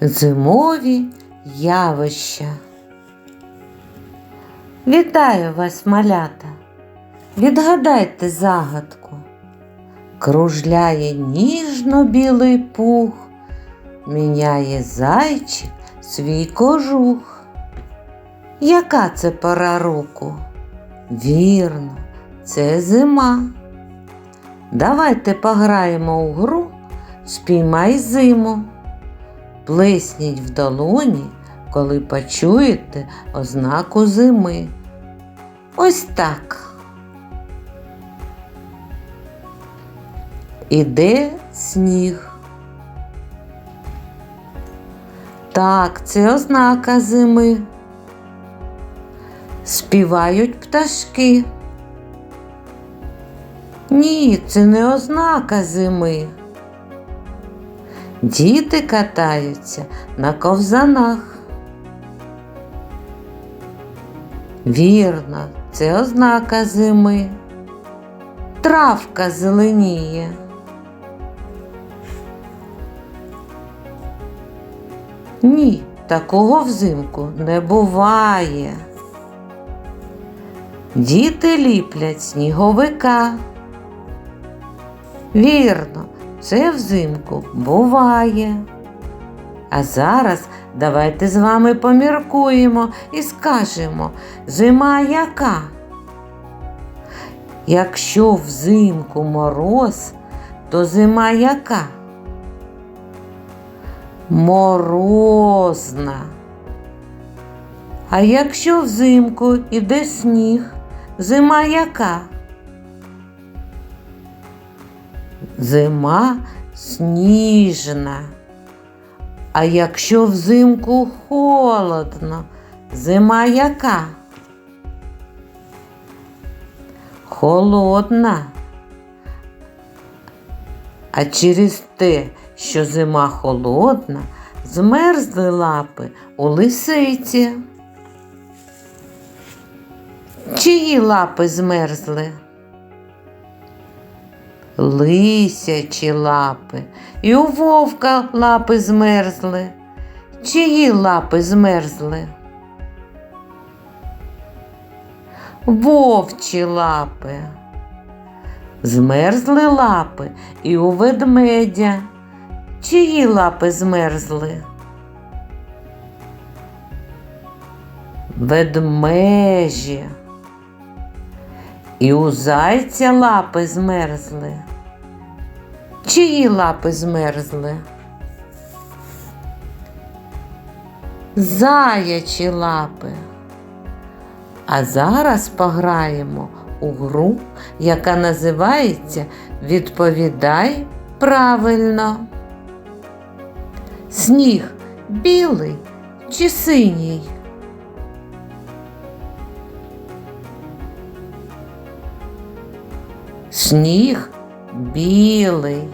Зимові явища. Вітаю вас, малята. Відгадайте загадку. Кружляє ніжно-білий пух, міняє зайчик свій кожух. Яка це пора року? Вірно, це зима. Давайте пограємо у гру Спіймай зиму. Плесніть в долоні, коли почуєте ознаку зими. Ось так. Іде сніг. Так, це ознака зими. Співають пташки. Ні, це не ознака зими. Діти катаються на ковзанах. Вірно, це ознака зими. Травка зеленіє. Ні, такого взимку не буває. Діти ліплять сніговика. Вірно, це взимку буває. А зараз давайте з вами поміркуємо і скажемо, зима яка? Якщо взимку мороз, то зима яка? Морозна. А якщо взимку іде сніг, зима яка? Зима сніжна. А якщо взимку холодно, зима яка? Холодна. А через те, що зима холодна, змерзли лапи у лисиці. Чиї лапи змерзли? Лисячі лапи, і у вовка лапи змерзли. Чиї лапи змерзли? Вовчі лапи. Змерзли лапи і у ведмедя. Чиї лапи змерзли? Ведмежі. І у зайця лапи змерзли. Чиї лапи змерзли? Заячі лапи. А зараз пограємо у гру, яка називається Відповідай правильно. Сніг білий чи синій? Сніг білий.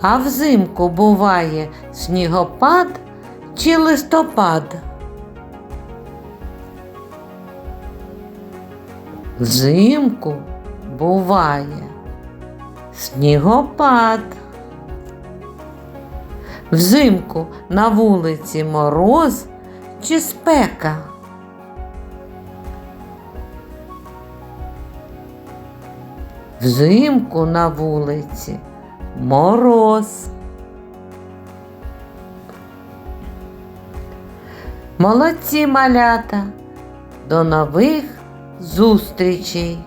А взимку буває снігопад чи листопад? Взимку буває снігопад. Взимку на вулиці мороз чи спека? Взимку на вулиці мороз. Молодці малята. До нових зустрічей!